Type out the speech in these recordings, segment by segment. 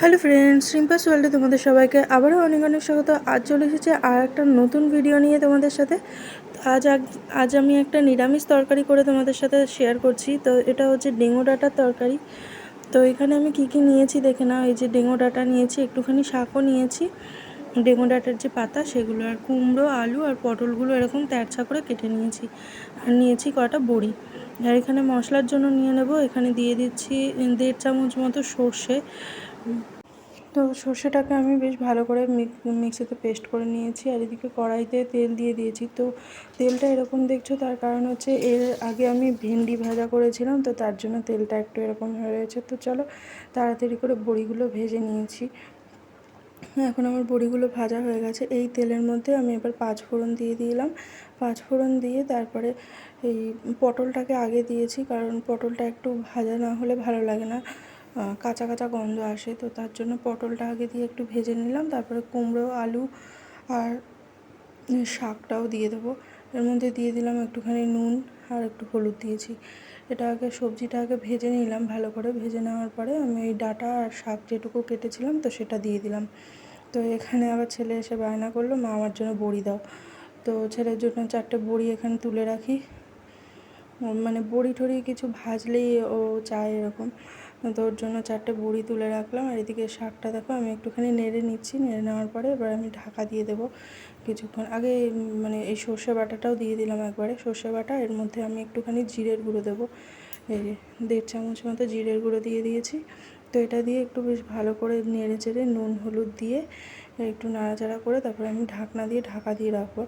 Hello friends রিম্পাস ওয়ার্ল্ডে তোমাদের সবাইকে আবারও অনেক অনেক স্বাগত। আজ চলে এসেছে আর একটা নতুন ভিডিও নিয়ে তোমাদের সাথে। আজ আজ আমি একটা নিরামিষ তরকারি করে তোমাদের সাথে শেয়ার করছি। তো এটা হচ্ছে ডেঙ্গু ডাঁটার তরকারি। তো এখানে আমি কি কি নিয়েছি দেখে নাও। এই যে ডেঙ্গু ডাঁটা নিয়েছি, একটুখানি শাকও নিয়েছি। ডেঙ্গু ডাটার যে পাতা, সেগুলো আর কুমড়ো, আলু আর পটলগুলো এরকম তেরছা করে কেটে নিয়েছি। আর নিয়েছি কটা বড়ি। আর এখানে মশলার জন্য নিয়ে নেব। এখানে দিয়ে দিচ্ছি দেড় চামচ মতো সর্ষে। তো সর্ষেটাকে আমি বেশ ভালো করে মিক- মিক্সিতে পেস্ট করে নিয়েছি আর এদিকে কড়াইতে তেল দিয়ে দিয়েছি। তো তেলটা এরকম দেখছ, তার কারণ হচ্ছে এর আগে আমি ভেন্ডি ভাজা করেছিলাম, তো তার জন্য তেলটা একটু এরকম হয়ে রয়েছে। তো চলো তাড়াতাড়ি করে বড়িগুলো ভেজে নিয়েছি। এখন আমার বড়িগুলো ভাজা হয়ে গেছে। এই তেলের মধ্যে আমি এবার পাঁচ ফোড়ন দিয়ে দিলাম। পাঁচ ফোড়ন দিয়ে তারপরে এই পটলটাকে আগে দিয়েছি, কারণ পটলটা একটু ভাজা না হলে ভালো লাগে না। কাঁচা কাঁচা গন্ধ আসে। তো তার জন্য পটলটা আগে দিয়ে একটু ভেজে নিলাম, তারপরে কুমড়ো, আলু আর শাকটাও দিয়ে দেবো। এর মধ্যে দিয়ে দিলাম একটুখানি নুন আর একটু হলুদ দিয়েছি। এটা আগে সবজিটা আগে ভেজে নিলাম, ভালো করে ভেজে নেওয়ার পরে আমি এই ডাঁটা আর শাক যেটুকু কেটেছিলাম, তো সেটা দিয়ে দিলাম। তো এখানে আবার ছেলে এসে বায়না করল, মা, আমার জন্য বড়ি দাও। তো ছেলের জন্য চারটে বড়ি এখানে তুলে রাখি। মানে বড়ি টড়ি কিছু ভাজলেই ও চায় এরকম। তো ওর জন্য চারটে বড়ি তুলে রাখলাম আর এদিকে শাকটা দেখো আমি একটুখানি নেড়ে নিচ্ছি, নেড়ে নেওয়ার পরে এবার আমি ঢাকা দিয়ে দেবো কিছুক্ষণ। আগে মানে এই সর্ষে বাটাটাও দিয়ে দিলাম একবারে। সর্ষে বাটা, এর মধ্যে আমি একটুখানি জিরের গুঁড়ো দেবো। এই দেড় চামচ মতো জিরের গুঁড়ো দিয়ে দিয়েছি। তো এটা দিয়ে একটু বেশ ভালো করে নেড়ে চেড়ে নুন, হলুদ দিয়ে একটু নাড়াচাড়া করে তারপরে আমি ঢাকনা দিয়ে ঢাকা দিয়ে রাখব।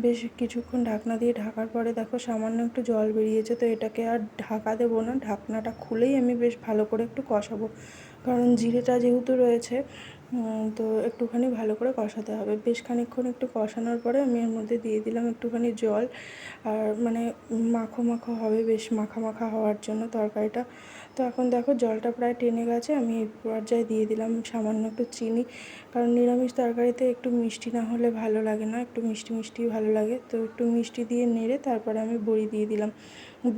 বেশ কিছুক্ষণ ঢাকনা দিয়ে ঢাকার পরে দেখো সামান্য একটু জল বেরিয়েছে, তো এটাকে আর ঢাকা দেবো না। ঢাকনাটা খুলেই আমি বেশ ভালো করে একটু কষাবো। কারণ জিরেটা যেহেতু রয়েছে তো একটুখানি ভালো করে কষাতে হবে। বেশ খানিকক্ষণ একটু কষানোর পরে আমি এর মধ্যে দিয়ে দিলাম একটুখানি জল। আর মানে মাখো মাখো হবে, বেশ মাখা মাখা হওয়ার জন্য তরকারিটা। তো এখন দেখো জলটা প্রায় টেনে গেছে, আমি এই পর্যায়ে দিয়ে দিলাম সামান্য একটু চিনি। কারণ নিরামিষ তরকারিতে একটু মিষ্টি না হলে ভালো লাগে না, একটু মিষ্টি মিষ্টি ভালো লাগে। তো একটু মিষ্টি দিয়ে নেড়ে তারপরে আমি বড়ি দিয়ে দিলাম।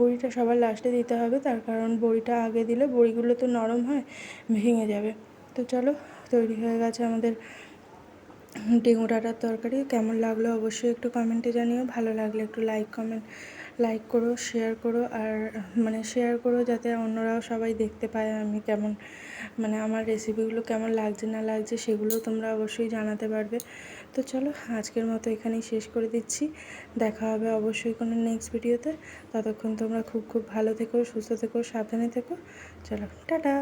বড়িটা সবার লাস্টে দিতে হবে, তার কারণ বড়িটা আগে দিলে বড়িগুলো তো নরম হয়, ভেঙে যাবে। তো চলো তৈরি হয়ে গেছে আমাদের ডেঙ্গু ডাটার তরকারি। কেমন লাগল অবশ্যই একটু কমেন্টে জানিও। ভালো লাগলে একটু লাইক কমেন্ট লাইক করো শেয়ার করো আর মানে শেয়ার করো যাতে অন্যরাও সবাই দেখতে পায় আমি কেমন মানে আমার রেসিপিগুলো কেমন লাগছে না লাগছে সেগুলো তোমরা অবশ্যই জানাতে পারবে। তো চলো আজকের মতো এখানেই শেষ করে দিচ্ছি। দেখা হবে অবশ্যই কোনো নেক্সট ভিডিওতে ততক্ষণ তোমরা খুব খুব ভালো থেকো, সুস্থ থেকো, সাবধানে থেকো। চলো, টাটা!